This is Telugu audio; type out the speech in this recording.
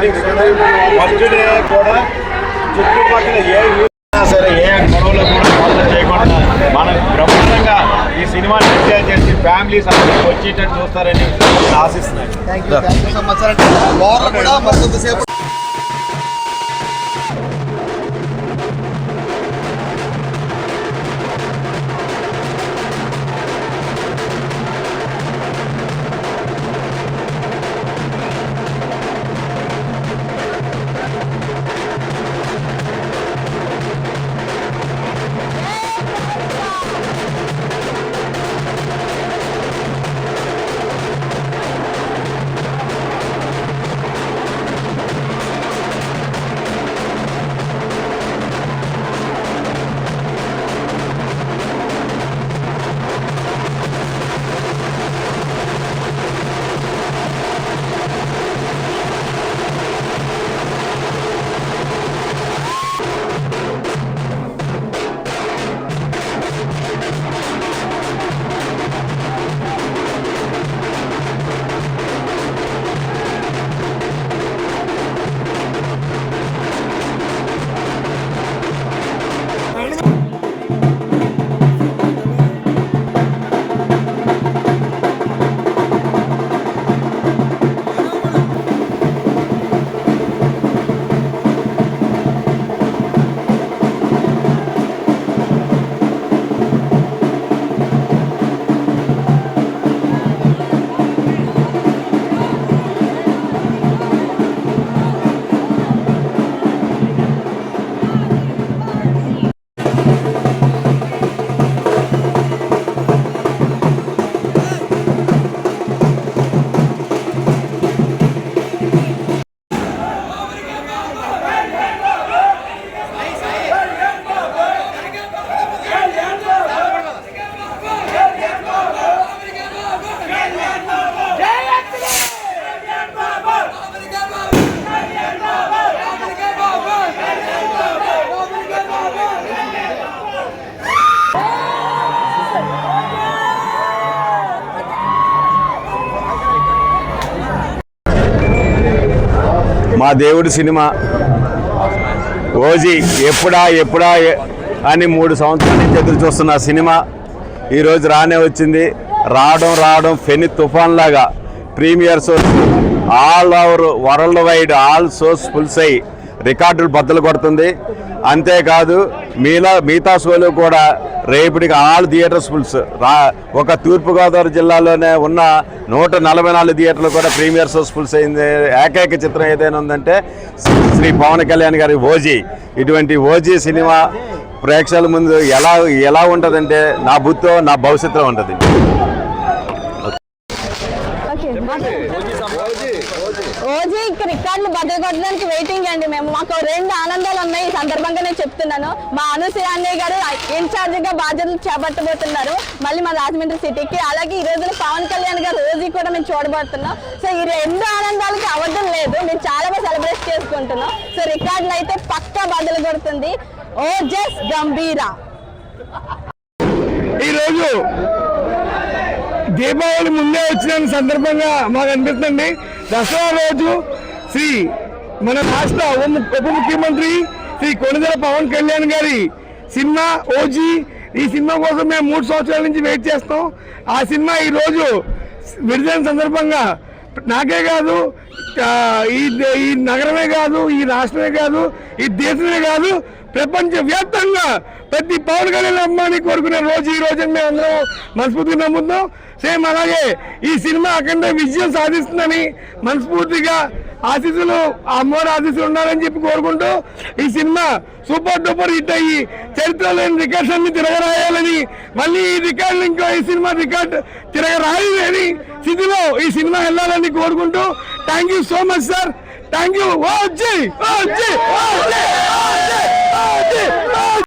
ఫస్ట్ డే కూడా చుట్టుపక్కల ఏ సరే ఏ గొడవలు కూడా మొదలు చేయకుండా మనం బ్రహ్మాండంగా ఈ సినిమాని ఎంజాయ్ చేసి ఫ్యామిలీస్ అందరికి వచ్చేటట్టు చూస్తారని ఆశిస్తున్నాను మా దేవుడు సినిమా. ఓజీ ఎప్పుడా ఎప్పుడా అని మూడు సంవత్సరాల నుంచి ఎదురు చూస్తున్న సినిమా ఈరోజు రానే వచ్చింది. రావడం రావడం ఫెని తుఫాన్ లాగా premiere shows all over world wide all shows fulls అయ్యి రికార్డులు బద్దలు కొడుతుంది. అంతేకాదు మీలా మిగతా షోలు కూడా రేపటికి ఆల్ థియేటర్స్ ఫుల్స్ రా ఒక తూర్పుగోదావరి జిల్లాలోనే ఉన్న నూట నలభై నాలుగు థియేటర్లు కూడా ప్రీమియర్ షోస్ ఫుల్స్ అయింది. ఏకైక చిత్రం ఏదైనా ఉందంటే శ్రీ పవన్ కళ్యాణ్ గారి ఓజీ. ఇటువంటి ఓజీ సినిమా ప్రేక్షకుల ముందు ఎలా ఎలా ఉంటుందంటే నా బుత్తో నా భవిష్యత్తులో ఉంటుంది. రోజు ఇక్కడ రికార్డులు బద్దలు కొట్టడానికి వెయిటింగ్ అండి మేము. మాకు రెండు ఆనందాలు ఉన్నాయి. ఈ సందర్భంగా నేను చెప్తున్నాను. మా అనుసూయ అన్నయ్య గారు ఇన్ఛార్జ్గా బాధ్యతలు చేపట్టబోతున్నారు. మళ్ళీ మా రాజమండ్రి సిటీకి. అలాగే ఈ రోజున పవన్ కళ్యాణ్ గారు రోజు కూడా మేము చూడబోతున్నాం. సో ఈ రెండు ఆనందాలకి అవ్వడం లేదు. మేము చాలా బాగా సెలబ్రేట్ చేసుకుంటున్నాం. సో రికార్డులు అయితే పక్కా బద్దలు కొడుతుంది ఓజస్ గంభీరా. ఈరోజు దీపావళి ముందే వచ్చిన సందర్భంగా మాకు అనిపిస్తుంది. దసరా రోజు శ్రీ మన రాష్ట్ర ఉప ముఖ్యమంత్రి శ్రీ కొణిదెల పవన్ కళ్యాణ్ గారి సినిమా ఓజీ. ఈ సినిమా కోసం మేము మూడు సంవత్సరాల నుంచి వెయిట్ చేస్తాం. ఆ సినిమా ఈరోజు విడుదల సందర్భంగా నాకే కాదు ఈ ఈ నగరమే కాదు ఈ రాష్ట్రమే కాదు ఈ దేశమే కాదు ప్రపంచ వ్యాప్తంగా ప్రతి పవన్ కళ్యాణ్ అమ్మాని కోరుకునే రోజు ఈ రోజు మేము అందరం మనస్ఫూర్తిగా నమ్ముతున్నాం. సేమ్ అలాగే ఈ సినిమా అఖండ విజయం సాధిస్తుందని మనస్ఫూర్తిగా ఆశీస్సులు ఆ అమ్మవారి ఆశీస్సులు ఉండాలని చెప్పి కోరుకుంటూ ఈ సినిమా సూపర్ డూపర్ హిట్ అయ్యి చరిత్రలోని రికార్డ్స్ అన్ని తిరగరాయాలని మళ్ళీ ఈ రికార్డులు ఇంకో ఈ సినిమా రికార్డ్ తిరగరాయని స్థితిలో ఈ సినిమా వెళ్ళాలని కోరుకుంటూ thank you so much sir. Thank you. Oh